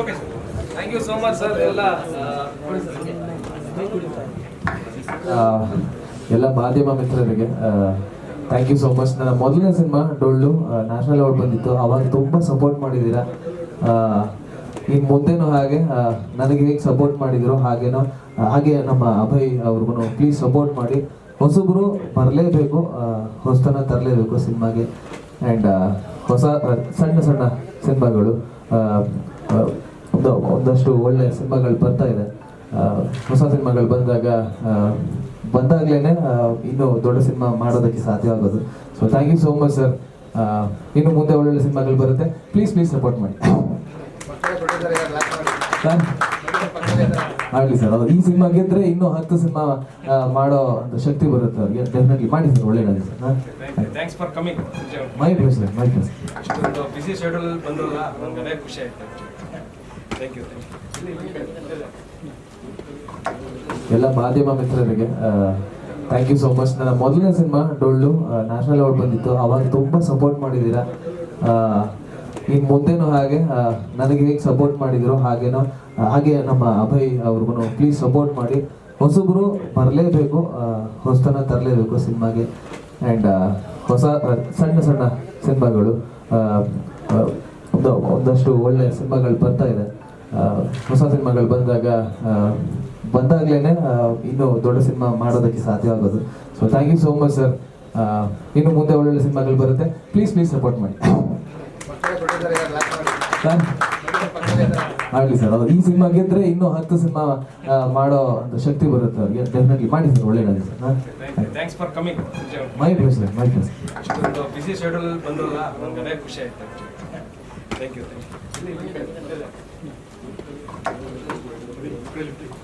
Okay sir thank you so much sir ಎಲ್ಲ ಎಲ್ಲ ಮಾಧ್ಯಮ ಮಿತ್ರರಿಗೆ ಥ್ಯಾಂಕ್ ಯು ಸೋ ಮಚ್ ನನ್ನ ಮೊದಲನೇ ಸಿನಿಮಾ ಡೊಳ್ಳು ನ್ಯಾಷನಲ್ ಅವಾರ್ಡ್ ಬಂದಿತ್ತು. ಅವಾಗ ತುಂಬ ಸಪೋರ್ಟ್ ಮಾಡಿದ್ದೀರಾ? ಇನ್ನು ಮುಂದೆನೂ ಹಾಗೆ ನನಗೆ ಹೇಗೆ ಸಪೋರ್ಟ್ ಮಾಡಿದ್ರು ಹಾಗೇನೋ ಹಾಗೆ ನಮ್ಮ ಅಭಯ್ ಅವ್ರಿಗೂ ಪ್ಲೀಸ್ ಸಪೋರ್ಟ್ ಮಾಡಿ. ಹೊಸಬ್ರು ಬರಲೇಬೇಕು ಹೊಸತನ ತರಲೇಬೇಕು ಸಿನಿಮಾಗೆ. ಆ್ಯಂಡ್ ಹೊಸ ಸಣ್ಣ ಸಣ್ಣ ಸಿನಿಮಾಗಳು ಒಂದಷ್ಟು ಒಳ್ಳೆ ಸಿನಿಮಾಗಳು ಬರ್ತಾ ಇದೆ. ಹೊಸ ಸಿನಿಮಾಗಳು ಬಂದಾಗ ಬಂದಾಗಲೇ ಇನ್ನೂ ದೊಡ್ಡ ಸಿನಿಮಾ ಮಾಡೋದಕ್ಕೆ ಸಾಧ್ಯ ಆಗೋದು. So thank you so much sir ಇನ್ನು ಮುಂದೆ ಒಳ್ಳೊಳ್ಳೆ ಸಿನಿಮಾಗಳು ಬರುತ್ತೆ. ಪ್ಲೀಸ್ ಪ್ಲೀಸ್ ಸಪೋರ್ಟ್ ಮಾಡಿ. ಸರ್ ಆಗಲಿ ಸರ್ ಅದು ಈ ಸಿನಿಮಾ ಗೆದ್ರೆ ಇನ್ನೂ ಹತ್ತು ಸಿನಿಮಾ ಮಾಡೋ ಒಂದು ಶಕ್ತಿ ಬರುತ್ತೆ ಅವ್ರಿಗೆ. ಡೆಫಿನೆಟ್ಲಿ ಮಾಡಿ sir ಒಳ್ಳೇದಾಗಿ sir thanks for coming my place sir my place ಅಷ್ಟೊಂದು ಬಿಸಿ ಶೆಡ್ಯೂಲ್ ಬಂದ್ರಲ್ಲ ನನಗೆ ಅದೇ ಖುಷಿ ಆಯ್ತು ಥ್ಯಾಂಕ್ ಯು ಥ್ಯಾಂಕ್ ಯು ಎಲ್ಲ ಮಾಧ್ಯಮ ಮಿತ್ರರಿಗೆ ಥ್ಯಾಂಕ್ ಯು ಸೋ ಮಚ್ ನನ್ನ ಮೊದಲನೇ ಸಿನಿಮಾ ಡೊಳ್ಳು ನ್ಯಾಷನಲ್ ಅವಾರ್ಡ್ ಬಂದಿತ್ತು. ಅವಾಗ ತುಂಬ ಸಪೋರ್ಟ್ ಮಾಡಿದ್ದೀರಾ. ಇನ್ನು ಮುಂದೆನೂ ಹಾಗೆ ನನಗೆ ಹೇಗೆ ಸಪೋರ್ಟ್ ಮಾಡಿದ್ರು ಹಾಗೇನೋ ಹಾಗೆ ನಮ್ಮ ಅಭಯ್ ಅವ್ರಿಗೂ ಪ್ಲೀಸ್ ಸಪೋರ್ಟ್ ಮಾಡಿ. ಹೊಸಬ್ರು ಬರಲೇಬೇಕು ಹೊಸತನ ತರಲೇಬೇಕು ಸಿನಿಮಾಗೆ. ಆ್ಯಂಡ್ ಹೊಸ ಸಣ್ಣ ಸಣ್ಣ ಸಿನಿಮಾಗಳು ಒಂದಷ್ಟು ಒಳ್ಳೆ ಸಿನಿಮಾಗಳು ಬರ್ತಾ ಇದೆ. ಹೊಸ ಸಿನಿಮಾಗಳು ಬಂದಾಗ ಬಂದಾಗಲೇ ಇನ್ನೂ ದೊಡ್ಡ ಸಿನಿಮಾ ಮಾಡೋದಕ್ಕೆ ಸಾಧ್ಯ ಆಗೋದು. So thank you so much sir ಇನ್ನು ಮುಂದೆ ಒಳ್ಳೊಳ್ಳೆ ಸಿನಿಮಾಗಳು ಬರುತ್ತೆ. ಪ್ಲೀಸ್ ಪ್ಲೀಸ್ ಸಪೋರ್ಟ್ ಮಾಡಿ. ಸರ್ ಆಗಲಿ ಸರ್ ಅದು ಈ ಸಿನಿಮಾ ಗೆದ್ರೆ ಇನ್ನೂ ಹತ್ತು ಸಿನಿಮಾ ಮಾಡೋ ಒಂದು ಶಕ್ತಿ ಬರುತ್ತೆ ಅವ್ರಿಗೆ. ಡೆಫಿನೆಟ್ಲಿ ಮಾಡಿ sir ಒಳ್ಳೇದಾಗಿ sir. Thanks for coming my place sir my place ಅಷ್ಟೊಂದು ಬಿಸಿ ಶೆಡ್ಯೂಲ್ ಬಂದ್ರಲ್ಲ ನನಗೆ ಅದೇ ಖುಷಿ ಆಯ್ತು ಥ್ಯಾಂಕ್ ಯು ಥ್ಯಾಂಕ್ ಯು